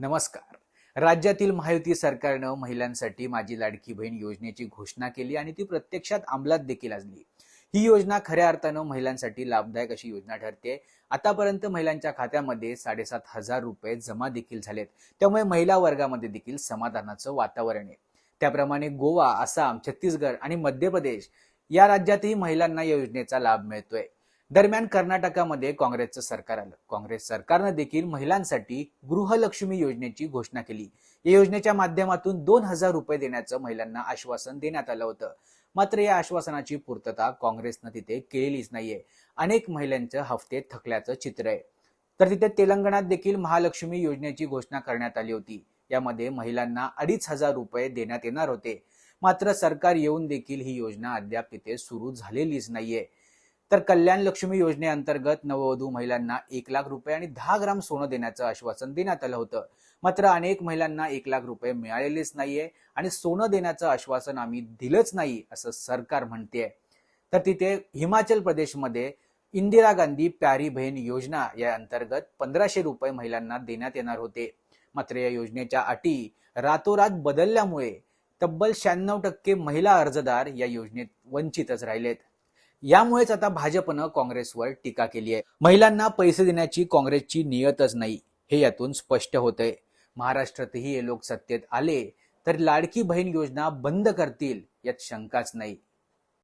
नमस्कार. राज्यातील महायुती सरकारनं महिलांसाठी माझी लाडकी बहीण योजनेची घोषणा केली आणि ती प्रत्यक्षात अंमलात देखील आणली. ही योजना खऱ्या अर्थानं महिलांसाठी लाभदायक अशी योजना ठरते आतापर्यंत महिलांच्या खात्यामध्ये साडेसात हजार रुपये जमा देखील झालेत. त्यामुळे महिला वर्गामध्ये देखील समाधानाचं वातावरण आहे. त्याप्रमाणे गोवा आसाम छत्तीसगड आणि मध्य प्रदेश या राज्यातही महिलांना या योजनेचा लाभ मिळतोय. दरम्यान कर्नाटकामध्ये काँग्रेसचं सरकार आलं. काँग्रेस सरकारनं देखील महिलांसाठी गृहलक्ष्मी योजनेची घोषणा केली. या योजनेच्या माध्यमातून दोन हजार रुपये देण्याचं महिलांना आश्वासन देण्यात आलं होतं. मात्र या आश्वासनाची पूर्तता काँग्रेसनं तिथे केलेलीच नाहीये. अनेक महिलांचं हफ्ते थकल्याचं चित्र आहे. तर तिथे तेलंगणात देखील महालक्ष्मी योजनेची घोषणा करण्यात आली होती. यामध्ये महिलांना अडीच हजार रुपये देण्यात येणार होते. मात्र सरकार येऊन देखील ही योजना अद्याप तिथे सुरू झालेलीच नाहीये. तर कल्याण लक्ष्मी योजनेअंतर्गत नववधू महिलांना एक लाख रुपये आणि दहा ग्राम सोनं देण्याचं आश्वासन देण्यात आलं होतं. मात्र अनेक महिलांना एक लाख रुपये मिळालेलेच नाहीये आणि सोनं देण्याचं आश्वासन आम्ही दिलंच नाही असं सरकार म्हणते तर तिथे हिमाचल प्रदेशमध्ये इंदिरा गांधी प्यारी बहीण योजना या अंतर्गत पंधराशे रुपये महिलांना देण्यात येणार होते. मात्र या योजनेच्या अटी रातोरात बदलल्यामुळे तब्बल शहाण्णव टक्के महिला अर्जदार या योजनेत वंचितच राहिलेत. यामुळेच आता भाजपनं काँग्रेसवर टीका केली आहे. महिलांना पैसे देण्याची काँग्रेसची नियतच नाही हे यातून स्पष्ट होतंय. महाराष्ट्रातही हे लोक सत्तेत आले तर लाडकी बहीण योजना बंद करतील यात शंकाच नाही.